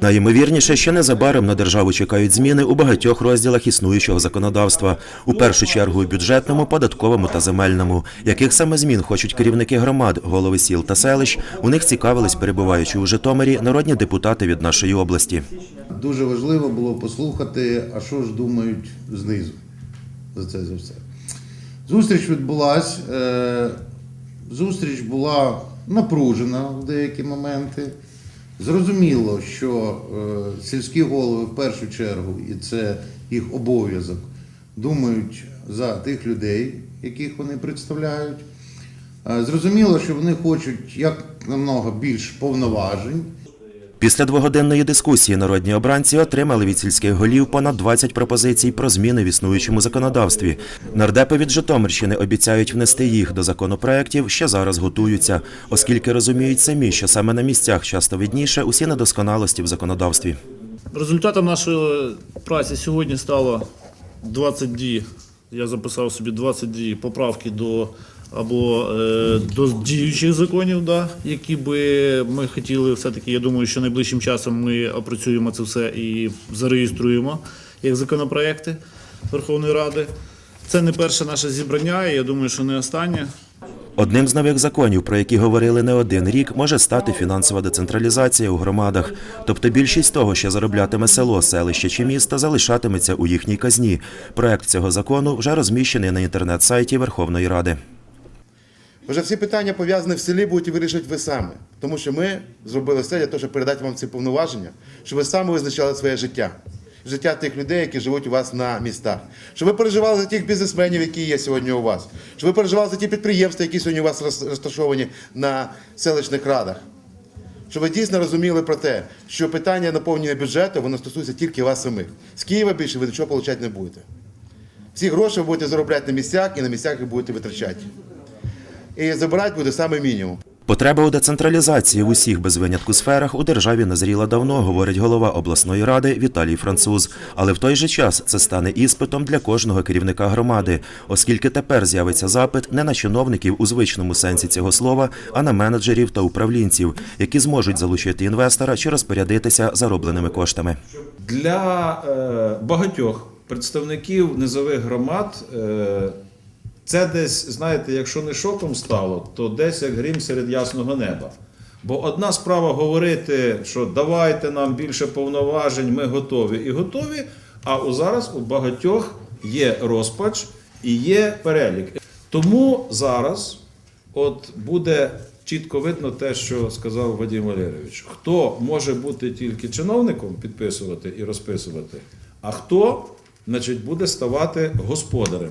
Найімовірніше, що незабаром на державу чекають зміни у багатьох розділах існуючого законодавства, у першу чергу бюджетному, податковому та земельному. Яких саме змін хочуть керівники громад, голови сіл та селищ? У них цікавились, перебуваючи у Житомирі, народні депутати від нашої області. Дуже важливо було послухати, а що ж думають знизу за це за все. Зустріч відбулась. е, Зустріч була напружена в деякі моменти. Зрозуміло, що е, сільські голови в першу чергу, і це їх обов'язок, думають за тих людей, яких вони представляють. Е, Зрозуміло, що вони хочуть як намного більш повноважень, Після двогодинної дискусії народні обранці отримали від сільських голів понад 20 пропозицій про зміни в існуючому законодавстві. Нардепи від Житомирщини обіцяють внести їх до законопроєктів, що зараз готуються, оскільки розуміють самі, що саме на місцях часто видніше усі недосконалості в законодавстві. Результатом нашої праці сьогодні стало 22, я записав собі 22 поправки до або е, до діючих законів, да, які би ми хотіли все-таки, я думаю, що найближчим часом ми опрацюємо це все і зареєструємо як законопроекти Верховної Ради. Це не перше наше зібрання, і я думаю, що не останнє. Одним з нових законів, про які говорили не один рік, може стати фінансова децентралізація у громадах. Тобто більшість того, що зароблятиме село, селище чи місто, залишатиметься у їхній казні. Проект цього закону вже розміщений на інтернет-сайті Верховної Ради. Вже всі питання пов'язані в селі будуть вирішити ви самі. Тому що ми зробили все для того, щоб передати вам ці повноваження, щоб ви самі визначали своє життя. Життя тих людей, які живуть у вас на містах. Щоб ви переживали за тих бізнесменів, які є сьогодні у вас. Щоб ви переживали за ті підприємства, які сьогодні у вас розташовані на селищних радах. Щоб ви дійсно розуміли про те, що питання наповнення бюджету воно стосується тільки вас самих. З Києва більше ви нічого отримати не будете. Всі гроші ви будете заробляти на місцях і на місцях їх будете витрачати. І забирати буде саме мінімум. Потреба у децентралізації в усіх без винятку сферах у державі назріла давно, говорить голова обласної ради Віталій Француз. Але в той же час це стане іспитом для кожного керівника громади, оскільки тепер з'явиться запит не на чиновників у звичному сенсі цього слова, а на менеджерів та управлінців, які зможуть залучити інвестора чи розпорядитися заробленими коштами. Для е, багатьох представників низових громад е, це десь, знаєте, якщо не шоком стало, то десь як грім серед ясного неба. Бо одна справа говорити, що давайте нам більше повноважень, ми готові і готові. А зараз у багатьох є розпач і є перелік. Тому зараз от буде чітко видно те, що сказав Вадим Валерійович. Хто може бути тільки чиновником, підписувати і розписувати, а хто, значить, буде ставати господарем.